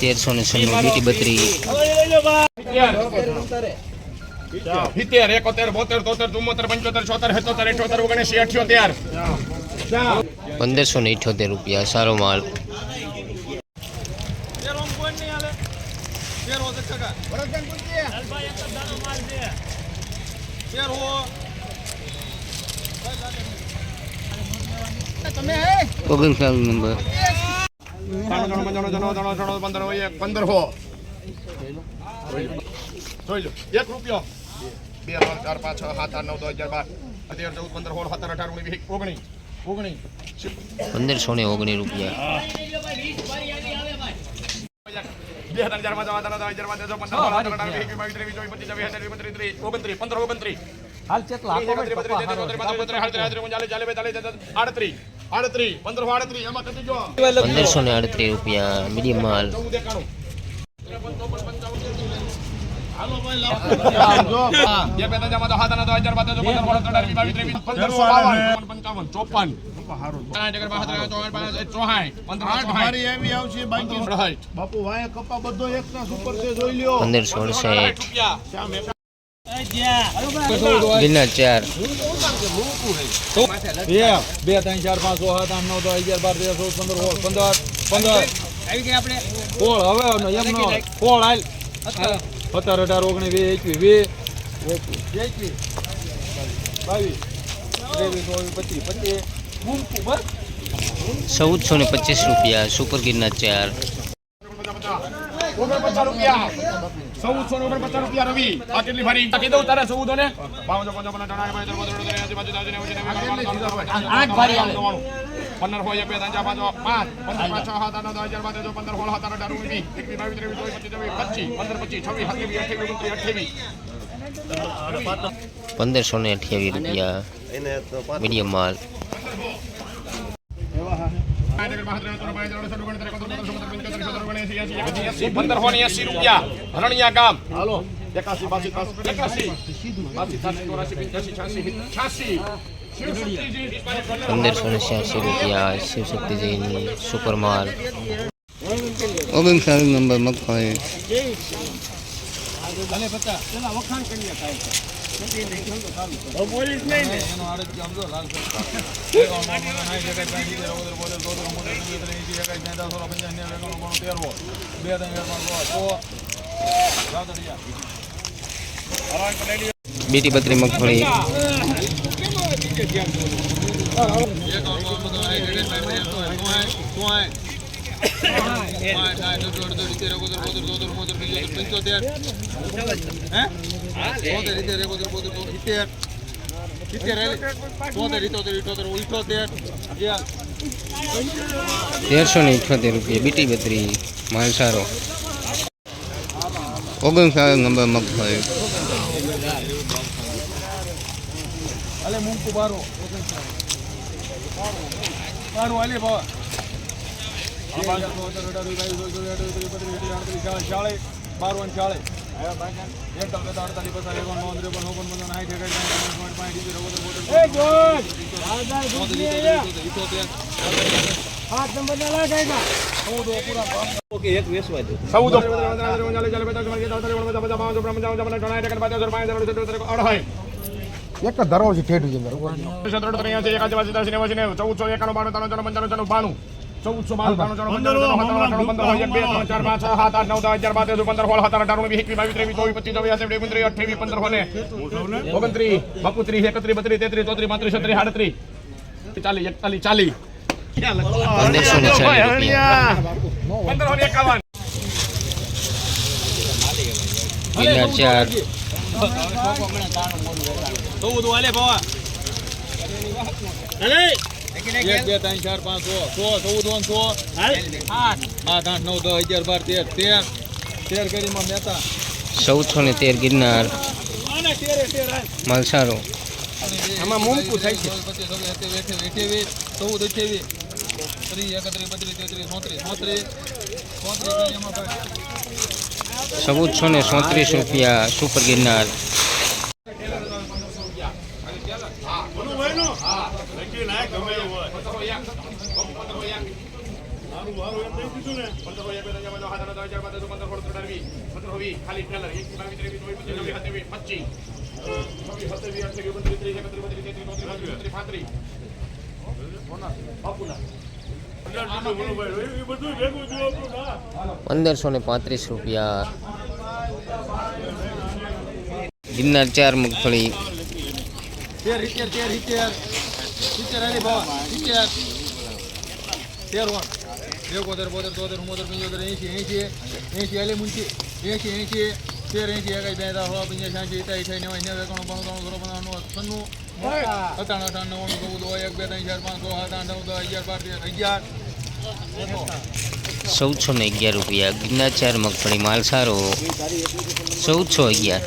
તેરસો ને છન્નું બીટી બત્રી સિત્તેર એકોતેર બોતેર તોતેર ચુમ્મોતેર પંચોતેર છોતેર સત્તોતેર અઠ્યોતેર ઓગણસી અઠ્યોતેર પંદરસો ને ઇઠ્યોતેર રૂપિયા સારો માલ કોઈ ઓગણચાલીસ નંબર પંદર હો. જોઈ લો. એક રૂપિયો બે ત્રણ ચાર પાંચ છ સાત નવ દસ અગિયાર બાર અગિયાર ચૌદ પંદર સોળ સત્તર અઢાર ઓગણીસ ઓગણીસ ઓગણીસ પંદરસો ને ઓગણીસ રૂપિયા બે હજાર ચાર પાંચ છ સાત આઠ નવ દસ અગિયાર બાર તેર ચૌદ પંદર સોળ સત્તર અઠ્યાવીસ, ઓગણત્રીસ ઓગણત્રીસ પંદર ઓગણત્રીસ હાલ પંદર પંદરસો ને આડત્રીસ રૂપિયા મીડિયમ પંદર પંચાવન ચોપન બાપુ બે ત્રણ, ચાર, પાંચ, છ નવ, દસ, અગિયાર, બાર, તેર, ચૌદ, પંદર સોળ પંદર પંદર કોળ હવે સોળ હાલ. સત્તર અઢાર ઓગણીસ વીસ, એકવીસ, વીસ. બાવીસ ત્રેવીસ ચોવીસ પચીસ પચીસ ચૌદસો ને પચીસ રૂપિયા સુપર ગીરના ચાર ઓગણપચાસ રૂપિયા ચૌદસો પંદર પંદર પાંચ છ સાત અગિયાર બાર પંદર સોળ પચીસ પંદર પચીસ છવ્વીસ સત્યાવીસ પંદરસો ને અઠ્યાવીસ રૂપિયા. મીડિયમ માલ પંદરસો ને છ્યાસી રૂપિયા શિવશક્તિજીની સુપર માલ. ઓગણચાલીસ નંબર મગફળી ઓગણત્રીસ બોતેર ચોતેર વખાણ કરી એંશી છે. સાઠ સોળ પંચાવન નેવું એકાણું બાણું તેરવો બે ત્રણ બીટી બત્રી મગફળી. એકાવન પંચોતેર ચોતેર સિત્તેર એકોતેર બોતેર ઇતેર તેરસો ને ઇઠ્યોતેર રૂપિયા બીટી બત્રી માલ સારો ઓગણચાલીસ નંબર મગફળી અલે મુંકુ બારો બારો અલે ભાવ ચાળે બાર વન ચાળે એક ધરો ઇઠોતેર ચૌદો છે ઠેઠું છે ચૌદસો એકાણું બાણું ત્રણ ત્રણ પંચાણું બાણું ચૌદસો ચાર પાંચ સાત આઠ નવ દસ અગિયાર બાર તેર ચૌદ પંદર સોળ સત્તર અઢાર ઓગણીસ વીસ એકવીસ બાવીસ ત્રેવીસ ચોવીસ પચીસ છવ્વીસ સત્યાવીસ ઓગણત્રીસ અઠ્યાવીસ પંદર હોને ઓગણત્રીસ બકુત્રીસ એકત્રીસ બત્રીસ તેત્રીસ ચોત્રીસ પાંત્રીસ છત્રીસ આડત્રીસ ચાલીસ એકતાલીસ ચાલીસ પંદરસો ને ચાલીસ એકાવન ચાર ચૌદ વાલે એક બે ત્રણ ચાર પાંચ સો. સો ચૌદ સો. આઠ આઠ નવ દસ અગિયાર બાર તેર તેર. તેર કરીમાં મહેતા ચૌદસો ને તેર ગિરનાર. મલસારો. આમાં મૂમકું થાય છે. ચૌદ અઠ્યાવીસ ત્રીસ એકત્રીસ બત્રીસ તેત્રીસ ચોત્રીસ ચોત્રીસ. ચોત્રીસ ચૌદસો ને સોત્રીસ રૂપિયા સુપર ગિરનાર. નક્કી ખાલી ટેલર પચીસ પંદરસો ને પાંત્રીસ રૂપિયા. ગિરનાર ચાર મગફળી. સિત્તેર તેર સિત્તેર સિત્તેર હરી ભાવ. સિત્તેર. તેર વણ એકોતેર, બોતેર તોતેર ઉમોતેર પંચોતેર, એંશી એંશી એંશી હાલી મુંશી એંશી એંશી, તેર, એંશી, એકાઈ, બે દસ સોળ પંચાસ છ્યાસી ઇતાઈ બાણું, ત્રાણું ચોરું છન્નું. સત્તાણું, અઠાણું, નવ્વાણું, ચૌદ એક, બે, ત્રણ, ચાર, પાંચ, છ, સાત, આઠ, નવ, દસ, અગિયાર, બાર, તેર, અગિયાર. ચૌદસો ને અગિયાર રૂપિયા. ગિરનાર મગફળી માલ સારો ચૌદસો અગિયાર.